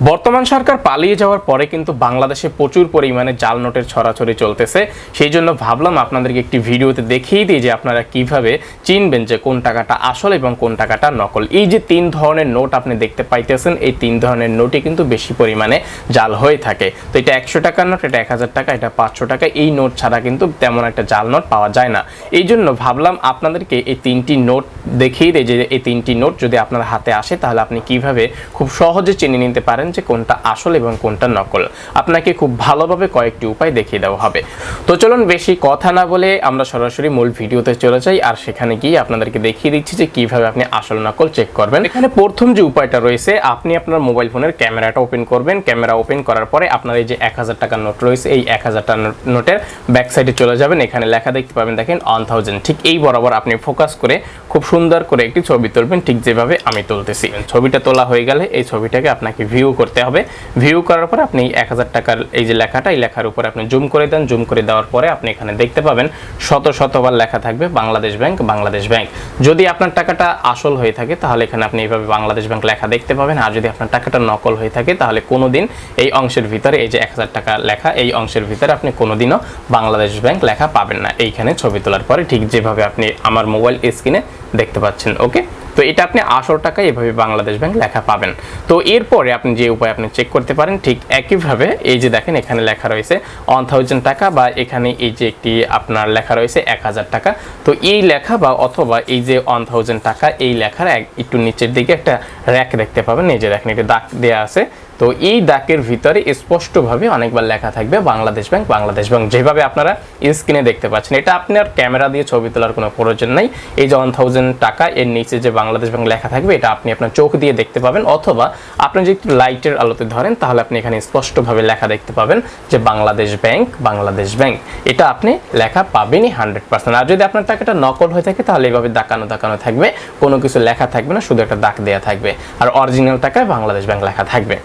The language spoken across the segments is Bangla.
বর্তমান সরকার পালিয়ে যাওয়ার পরে কিন্তু বাংলাদেশে প্রচুর পরিমাণে জাল নোটের ছড়াছড়ি চলতেছে। সেই জন্য ভাবলাম আপনাদেরকে একটি ভিডিওতে দেখিয়ে দিই যে আপনারা কীভাবে চিনবেন যে কোন টাকাটা আসল এবং কোন টাকাটা নকল। এই যে তিন ধরনের নোট আপনি দেখতে পাইতেছেন, এই তিন ধরনের নোটই কিন্তু বেশি পরিমাণে জাল হয়ে থাকে। তো এটা একশো টাকার নোট, এটা এক হাজার টাকা, এটা পাঁচশো টাকা, এই নোট ছাড়া কিন্তু তেমন একটা জাল নোট পাওয়া যায় না। এই জন্য ভাবলাম আপনাদেরকে এই তিনটি নোট দেখিয়ে দিই যে এই তিনটি নোট যদি আপনার হাতে আসে, তাহলে আপনি কীভাবে খুব সহজে চিনে নিতে পারেন যে কোনটা আসল এবং কোনটা নকল। আপনাকে খুব ভালোভাবে কয়েকটি উপায় দেখিয়ে দেওয়া হবে। তো চলুন বেশি কথা না বলে আমরা সরাসরি মূল ভিডিওতে চলে যাই আর সেখানে গিয়ে আপনাদেরকে দেখিয়ে দিচ্ছি যে কীভাবে আপনি আসল নকল চেক করবেন। এখানে প্রথম যে উপায়টা রয়েছে, আপনি আপনার মোবাইল ফোনের ক্যামেরাটা ওপেন করবেন। ক্যামেরা ওপেন করার পরে আপনার এই যে এক হাজার টাকার নোট রয়েছে, এই এক হাজার টাকার নোটের ব্যাক সাইডে চলে যাবেন। এখানে লেখা দেখতে পাবেন, দেখেন ওয়ান থাউজেন্ড ঠিক এই বরাবর আপনি ফোকাস করে খুব সুন্দর করে একটি ছবি তুলবেন। ঠিক যেভাবে আমি তুলতেছি। ছবিটা তোলা হয়ে গেলে এই ছবিটাকে আপনাকে ভিউ করতে হবে। ভিউ করার পরে আপনি এক হাজার টাকার এই যে লেখাটা, এই লেখার উপরে আপনি জুম করে দেন। জুম করে দেওয়ার পরে আপনি এখানে দেখতে পাবেন শত শতবার লেখা থাকবে বাংলাদেশ ব্যাংক বাংলাদেশ ব্যাংক। যদি আপনার টাকাটা আসল হয়ে থাকে, তাহলে এখানে আপনি এইভাবে বাংলাদেশ ব্যাংক লেখা দেখতে পাবেন। আর যদি আপনার টাকাটা নকল হয়ে থাকে, তাহলে কোনোদিন এই অংশের ভিতরে, এই যে এক হাজার টাকা লেখা, এই অংশের ভিতরে আপনি কোনোদিনও বাংলাদেশ ব্যাংক লেখা পাবেন না। এইখানে ছবি তোলার পরে ঠিক যেভাবে আপনি আমার মোবাইল স্ক্রিনে দেখতে পাচ্ছেন। ওকে? তো এটা আপনি আসল টাকা এভাবে বাংলাদেশ ব্যাংক লেখা পাবেন। তো এরপরে আপনি যে উপায় আপনি চেক করতে পারেন, ঠিক একইভাবে এই যে দেখেন এখানে লেখা রয়েছে ওয়ান থাউজেন্ড টাকা বা এখানে এই যে একটি আপনার লেখা রয়েছে এক হাজার টাকা। তো এই লেখা বা অথবা এই যে ওয়ান থাউজেন্ড টাকা এই লেখার এক একটু নিচের দিকে একটা র্যাক দেখতে পাবেন। এই যে দেখেন এটা দাগ দেওয়া আছে। তো এই ডাকের ভিতরে স্পষ্টভাবে অনেকবার লেখা থাকবে বাংলাদেশ ব্যাংক বাংলাদেশ ব্যাংক। যেভাবে আপনারা স্ক্রিনে দেখতে পাচ্ছেন, এটা আপনার ক্যামেরা দিয়ে ছবি তোলার কোনো প্রয়োজন নাই। এই যে ওয়ান থাউজেন্ড টাকা, এর নিচে যে বাংলাদেশ ব্যাংক লেখা থাকবে, এটা আপনি আপনার চোখ দিয়ে দেখতে পাবেন। অথবা আপনি যদি একটু লাইটের আলোতে ধরেন, তাহলে আপনি এখানে স্পষ্টভাবে লেখা দেখতে পাবেন যে বাংলাদেশ ব্যাংক বাংলাদেশ ব্যাংক। এটা আপনি লেখা পাবেনই হান্ড্রেড পার্সেন্ট আর যদি আপনার টাকাটা নকল হয়ে থাকে, তাহলে এইভাবে দাকানো দাকানো থাকবে। কোনো কিছু লেখা থাকবে না, শুধু একটা দাগ দেওয়া থাকবে। আর অরিজিনাল টাকায় বাংলাদেশ ব্যাংক লেখা থাকবে।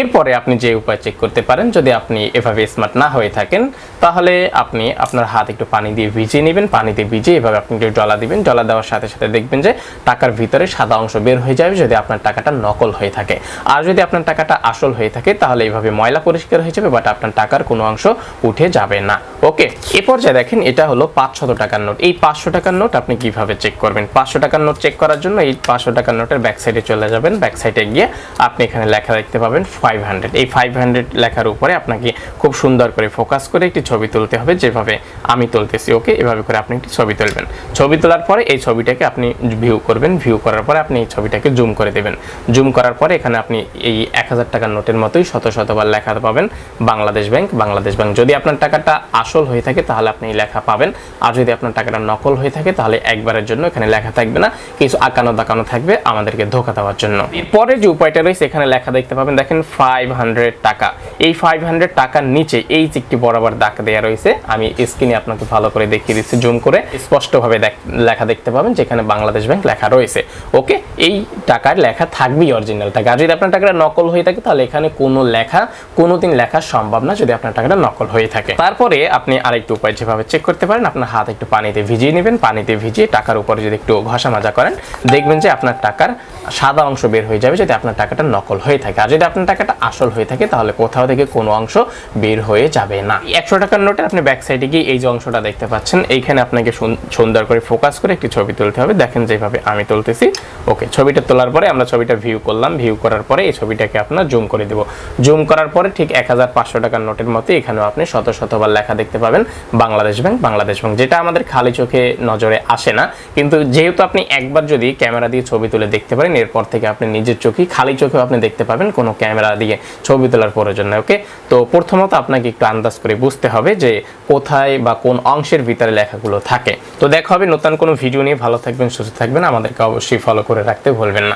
এরপরে আপনি যে উপায় চেক করতে পারেন, যদি আপনি এভাবে স্মার্ট না হয়ে থাকেন, তাহলে আপনি আপনার হাত একটু পানি দিয়ে ভিজিয়ে নেবেন পানিতে ভিজিয়ে এভাবে আপনি একটু ডলা দিবেন। ডলা দেওয়ার সাথে সাথে দেখবেন যে টাকার ভিতরে সাদা অংশ বের হয়ে যাবে যদি আপনার টাকাটা নকল হয়ে থাকে। আর যদি আপনার টাকাটা আসল হয়ে থাকে, তাহলে এইভাবে ময়লা পরিষ্কার হয়ে যাবে বাট আপনার টাকার কোনো অংশ উঠে যাবে না। ওকে এ পর্যায়ে দেখেন, এটা হলো পাঁচশত টাকার নোট। এই পাঁচশো টাকার নোট আপনি কীভাবে চেক করবেন? পাঁচশো টাকার নোট চেক করার জন্য এই পাঁচশো টাকার নোটের ব্যাক সাইডে চলে যাবেন। ব্যাক সাইডে গিয়ে আপনি এখানে লেখা দেখতে পাবেন ফাইভ হান্ড্রেড এই ফাইভ হান্ড্রেড লেখার উপরে আপনাকে খুব সুন্দর করে ফোকাস করে একটি ছবি তুলতে হবে, যেভাবে আমি তুলতেছি, ওকে? এভাবে করে আপনি একটি ছবি তুলবেন। ছবি তোলার পরে এই ছবিটাকে আপনি ভিউ করবেন। ভিউ করার পরে আপনি এই ছবিটাকে জুম করে দেবেন। জুম করার পরে এখানে আপনি এই এক হাজার টাকার নোটের মতোই শত শতবার লেখা পাবেন। Bangladesh bank Bangladesh bank. যদি আপনার টাকাটা আসল হয়ে থাকে, তাহলে আপনি এই লেখা পাবেন। আর যদি আপনার টাকাটা নকল হয়ে থাকে, তাহলে একবারের জন্য এখানে লেখা থাকবে না। কিছু আঁকানো দাকানো থাকবে আমাদেরকে ধোকা দেওয়ার জন্য। এরপরে যে উপায়টা রয়েছে, এখানে লেখা দেখতে পাবেন। দেখেন ফাইভ হান্ড্রেড টাকা। এই ফাইভ হান্ড্রেড টাকার নিচে এই যে একটি বরাবর দাগ দেওয়া রয়েছে। আমি স্ক্রিনে আপনাকে ভালো করে দেখিয়ে দিচ্ছি জুম করে স্পষ্টভাবে লেখা দেখতে পাবেন, যেখানে বাংলাদেশ ব্যাংক লেখা রয়েছে। ওকে এই টাকার লেখা থাকবেই অরিজিনাল টাকা। আর যদি আপনার টাকাটা নকল হয়ে থাকে, তাহলে এখানে কোনো লেখা, কোনোদিন লেখা সম্ভব না যদি আপনার টাকাটা নকল হয়ে থাকে। তারপরে আপনি আরেকটু উপায় যেভাবে চেক করতে পারেন, আপনার হাত একটু পানিতে ভিজিয়ে নেবেন। পানিতে ভিজিয়ে টাকার উপরে যদি একটু ঘষা মাজা করেন, দেখবেন যে আপনার টাকার সাদা অংশ বের হয়ে যাবে যদি আপনার টাকাটা নকল হয়ে থাকে। আর যদি আপনার টাকাটা আসল হয়ে থাকে, তাহলে কোথাও থেকে কোনো অংশ বের হয়ে যাবে না। একশো টাকার নোটে আপনি ব্যাক সাইডে গিয়ে এই যে অংশটা দেখতে পাচ্ছেন, এইখানে আপনাকে সুন্দর করে ফোকাস করে একটি ছবি তুলতে হবে। দেখেন যেভাবে আমি তুলতেছি। ওকে ছবিটা তোলার পরে আমরা ছবিটা ভিউ করলাম। ভিউ করার পরে এই ছবিটাকে আপনার জুম করে দেব। জুম করার পরে ঠিক এক হাজার পাঁচশো টাকার নোটের মতো এখানেও আপনি শত শতবার লেখা দেখতে পাবেন, বাংলাদেশ ব্যাংক বাংলাদেশ ব্যাংক। যেটা আমাদের খালি চোখে নজরে আসে না, কিন্তু যেহেতু আপনি একবার যদি ক্যামেরা দিয়ে ছবি তুলে দেখতে পারেন, এরপর থেকে আপনি নিজের চোখে খালি চোখেও আপনি দেখতে পাবেন, কোনো ক্যামেরা দিয়ে ছবি তোলার প্রয়োজন নেই ওকে তো প্রথমত আপনাকে একটু আন্দাজ করে বুঝতে হবে যে কোথায় বা কোন অংশের ভিতরে লেখাগুলো থাকে। তো দেখা হবে নতুন কোনো ভিডিও নিয়ে। ভালো থাকবেন, সুস্থ থাকবেন। আমাদেরকে অবশ্যই ফলো করে রাখতে ভুলবেন না।